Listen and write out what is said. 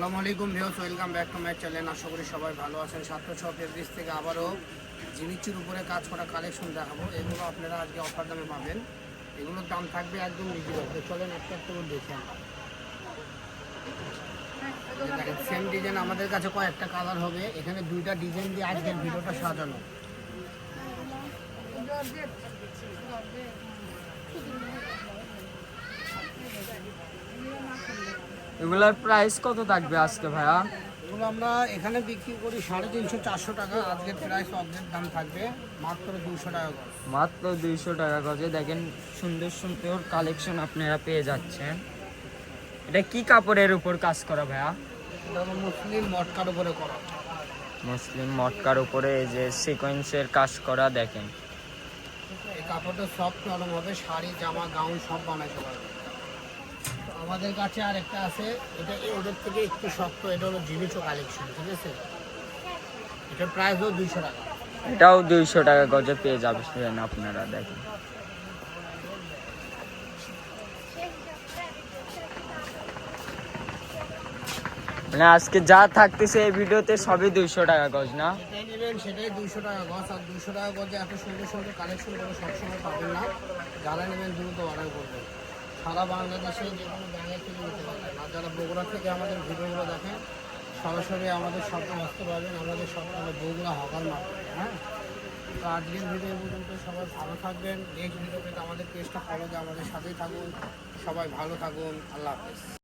আসসালামু আলাইকুম views welcome back to my channel. আশা করি সবাই ভালো আছেন। সাতশো ছ ফেব্রিজ থেকে আবারও জিনিসটির উপরে কাজ করা কালেকশন দেখাবো। এগুলো আপনারা আজকে অফার দামে পাবেন। এগুলোর দাম থাকবে একদম রিজনেবল তো চলেন একটা একটা দেখে সেম ডিজাইন আমাদের কাছে কয়েকটা কালার হবে। এখানে দুইটা ডিজাইন দিয়ে আজকের ভিডিওটা সাজানো। এগুলার প্রাইস কত থাকবে আজকে ভাইয়া? এগুলো আমরা এখানে বিক্রি করি সাড়ে তিনশো চারশো টাকা। আজকের প্রাইস অর্ধেক দাম থাকবে মাত্র দুশো টাকা মাত্র দুইশো টাকা গজে। দেখেন সুন্দর সুন্দর কালেকশন আপনারা পেয়ে যাচ্ছেন। এটা কি কাপড়ের উপর কাজ করা ভাইয়া? এটা মুসলিম মটকার উপরে করা। মুসলিম মটকার উপরে এই যে সিকোয়েন্সের কাজ করা দেখেন। এই কাপড়টা সব নরম হবে শাড়ি জামা গাউন সব বানাইতে পারবে আমাদের কাছে আর একটা আছে এটা ওদের থেকে একটু শক্ত এটা হলো জিনিসও কালেকশন ঠিক আছে? এটার প্রাইস হলো দুইশো টাকা। এটাও দুইশো টাকা গজে পেয়ে যাবেন আপনারা দেখেন। মানে আজকে যা থাকতেছে এই ভিডিওতে সবই দুইশো টাকা গজ না? সেটাই দুইশো টাকা গছ আর দুশো টাকা গজে এত সুন্দর সুন্দর কালেকশন করে সবসময় পাবেন না। যারা নেবেন দ্রুত অর্ডার করবেন। সারা বাংলাদেশে যে কোনো ব্যাঙের থেকে নিতে পারবেন। আর যারা বগুড়া থেকে আমাদের ভিডিওগুলো দেখেন, সরাসরি আমাদের স্বপ্ন আসতে পারবেন। আমাদের স্বপ্ন আমরা বগুড়া হকার মার্কেট হ্যাঁ? তো আজকের ভিডিও পর্যন্ত সবাই ভালো থাকবেন। নেক্সট ভিডিও আমাদের পেজটা ফলো দিয়ে আমাদের সাথেই থাকুন। সবাই ভালো থাকুন। আল্লাহ হাফেজ।